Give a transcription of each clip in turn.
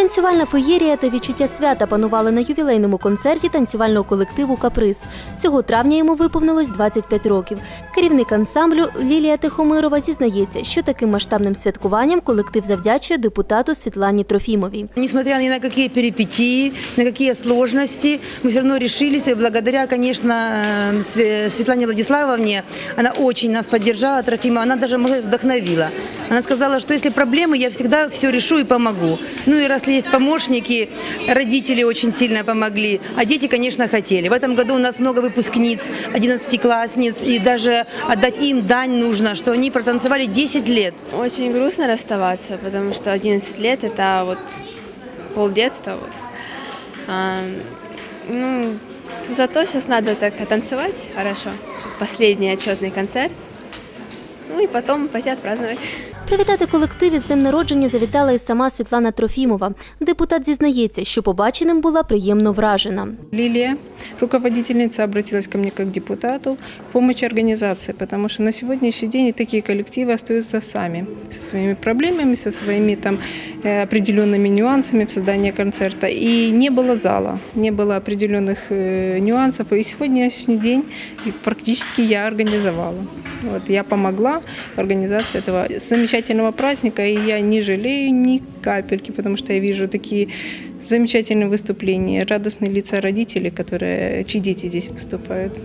Танцювальна феєрія та відчуття свята панували на ювілейному концерті танцювального колективу Каприз. Цього травня йому виповнилось 25 років. Керівник ансамблю Лілія Тихомирова зізнається, що таким масштабним святкуванням колектив завдячує депутату Світлані Трофімовій. Несмотря ни на какие перипетии, на какие сложности, мы все равно решились. И благодаря, конечно, э, Све- Светлане Владиславовне, она очень нас поддержала, Трофима, она даже, может, вдохновила. Она сказала, что если проблемы, я всегда все решу и помогу. Ну и раз есть помощники, родители очень сильно помогли, а дети, конечно, хотели. В этом году у нас много выпускниц, 11-классниц, и даже отдать им дань нужно, что они протанцевали 10 лет. Очень грустно расставаться, потому что 11 лет это вот полдетства. Вот. А, ну, зато сейчас надо так танцевать хорошо. Последний отчетный концерт. Ну и потом пойти отпраздновать. Привітати колектив із днем народження завітала і сама Світлана Трофімова. Депутат зізнається, що побаченим була приємно вражена. Лилия, руководительница, обратилась ко мне как к депутату в помощь организации, потому что на сегодняшний день такие коллективы остаются сами, со своими проблемами, со своими там э, определенными нюансами в создании концерта. И не было зала, не было определенных э, нюансов. И сегодняшний день практически я организовала. Вот, я помогла в организации этого замечательного праздника, и я не жалею ни капельки, потому что я вижу такие замечательные выступления, радостные лица родителей, которые, чьи дети здесь выступают.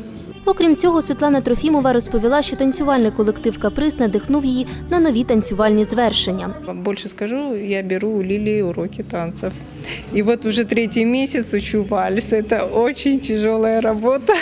Окрім цього, Світлана Трофімова розповіла, що танцювальний колектив Каприз надихнув її на нові танцювальні звершення. Больше скажу, я беру у Лилии уроки танцев. И вот уже третий месяц учу вальс. Это очень тяжелая работа.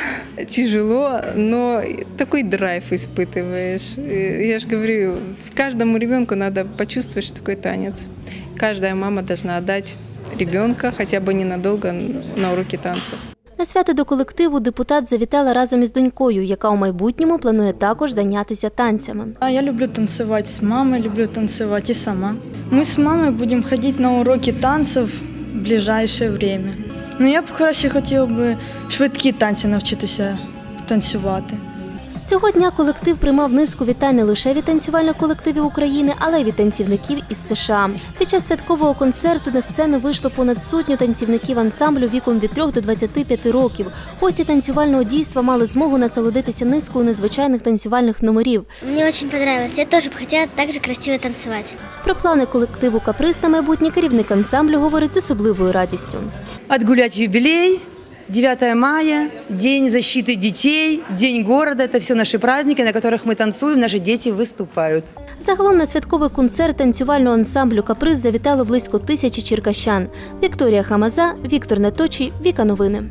Тяжело, но такой драйв испытываешь. И Я же говорю, каждому ребенку надо почувствовать, что такое танец. Каждая мама должна отдать ребенка хотя бы ненадолго на уроки танцев. На свято до колективу депутат завітала разом із донькою, яка у майбутньому планує також зайнятися танцями. Я люблю танцювати з мамою, люблю танцювати і сама. Ми з мамою будемо ходити на уроки танців в ближайше время. Ну я б краще хотіла б швидкі танці навчитися танцювати. Цього дня колектив приймав низку вітань не лише від танцювальних колективів України, але й від танцівників із США. Під час святкового концерту на сцену вийшло понад сотню танцівників ансамблю віком від 3 до 25 років. Гості танцювального дійства мали змогу насолодитися низкою незвичайних танцювальних номерів. Мне очень понравилось. Я тоже бы хотела так же красиво танцевать. Про плани колективу Каприз на майбутнє керівник ансамблю говорить з особливою радістю. Отгулять юбилей, 9 мая, День защиты детей, День города – это все наши праздники, на которых мы танцуем, наши дети выступают. Загалом на святковий концерт танцювального ансамблю Каприз завітало близько тисячі черкащан. Вікторія Хамаза, Віктор Неточий, Віка Новини.